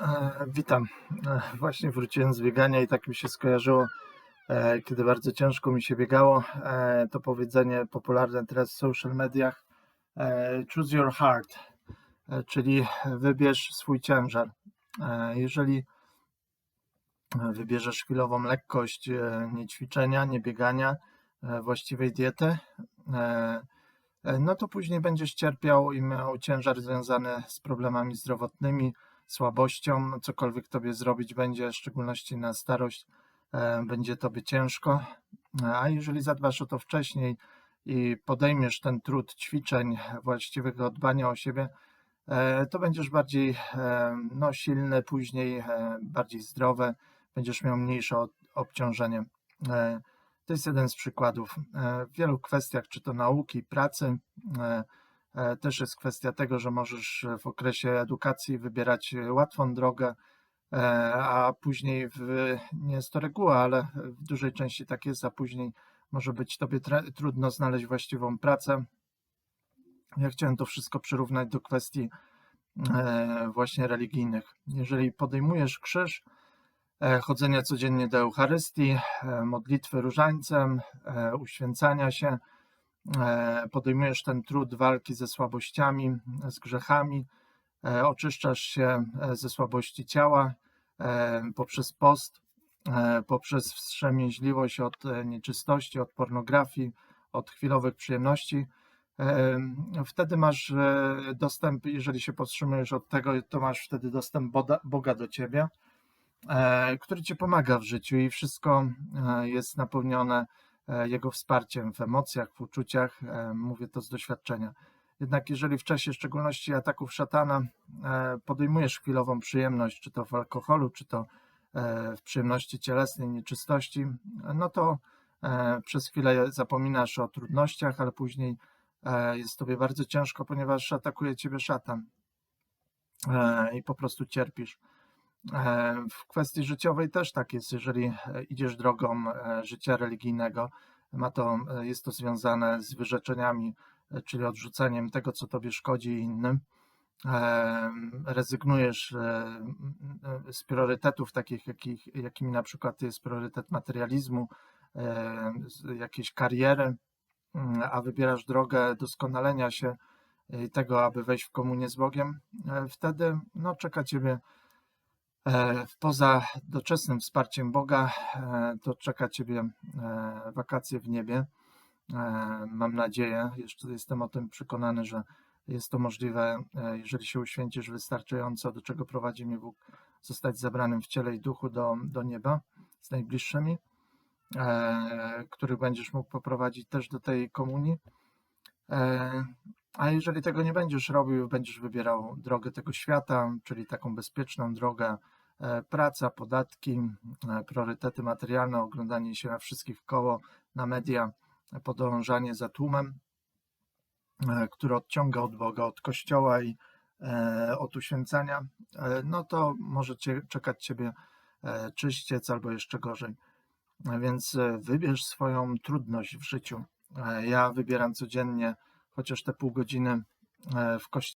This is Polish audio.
E, Witam. E, Właśnie wróciłem z biegania i tak mi się skojarzyło, e, kiedy bardzo ciężko mi się biegało, to powiedzenie popularne teraz w social mediach choose your heart, czyli wybierz swój ciężar. Jeżeli wybierzesz chwilową lekkość, nie ćwiczenia, nie biegania, właściwej diety, no to później będziesz cierpiał i miał ciężar związany z problemami zdrowotnymi, słabością, cokolwiek tobie zrobić będzie, w szczególności na starość, e, będzie tobie ciężko. A jeżeli zadbasz o to wcześniej i podejmiesz ten trud ćwiczeń, właściwego dbania o siebie, e, to będziesz bardziej e, no, silny, później bardziej zdrowy, będziesz miał mniejsze obciążenie. To jest jeden z przykładów. W wielu kwestiach, czy to nauki, pracy, Też jest kwestia tego, że możesz e, w okresie edukacji wybierać e, łatwą drogę, e, a później, w, nie jest to reguła, ale w dużej części tak jest, a później może być tobie trudno znaleźć właściwą pracę. Ja chciałem to wszystko przyrównać do kwestii e, właśnie religijnych. Jeżeli podejmujesz krzyż, e, chodzenia codziennie do Eucharystii, e, modlitwy różańcem, e, uświęcania się, e, podejmujesz ten trud walki ze słabościami, z grzechami, e, oczyszczasz się e, ze słabości ciała e, poprzez post, e, poprzez wstrzemięźliwość od e, nieczystości, od pornografii, od chwilowych przyjemności. E, Wtedy masz e, dostęp, jeżeli się powstrzymujesz od tego, to masz wtedy dostęp Boga, do ciebie, e, który ci pomaga w życiu i wszystko e, jest napełnione e, jego wsparciem w emocjach, w uczuciach. e, Mówię to z doświadczenia. Jednak jeżeli w czasie szczególności ataków szatana e, podejmujesz chwilową przyjemność, czy to w alkoholu, czy to e, w przyjemności cielesnej, nieczystości, no to e, przez chwilę zapominasz o trudnościach, ale później e, jest tobie bardzo ciężko, ponieważ atakuje ciebie szatan e, i po prostu cierpisz. E, W kwestii życiowej też tak jest, jeżeli e, idziesz drogą e, życia religijnego, ma to, jest to związane z wyrzeczeniami, czyli odrzuceniem tego, co tobie szkodzi innym. Rezygnujesz z priorytetów takich, jakich, jakimi na przykład jest priorytet materializmu, jakiejś kariery, a wybierasz drogę doskonalenia się tego, aby wejść w komunię z Bogiem, wtedy no, czeka ciebie Poza doczesnym wsparciem Boga, e, to czeka Ciebie e, wakacje w niebie. E, Mam nadzieję, jeszcze jestem o tym przekonany, że jest to możliwe, e, jeżeli się uświęcisz wystarczająco, do czego prowadzi mnie Bóg, zostać zabranym w ciele i duchu do, do nieba z najbliższymi, e, których będziesz mógł poprowadzić też do tej komunii. A jeżeli tego nie będziesz robił, będziesz wybierał drogę tego świata, czyli taką bezpieczną drogę, e, praca, podatki, e, priorytety materialne, oglądanie się na wszystkich koło, na media, podążanie za tłumem, e, który odciąga od Boga, od Kościoła i od uświęcania, no to może czekać Ciebie czyściec albo jeszcze gorzej. Więc wybierz swoją trudność w życiu. Ja wybieram codziennie chociaż te pół godziny e, w kościele.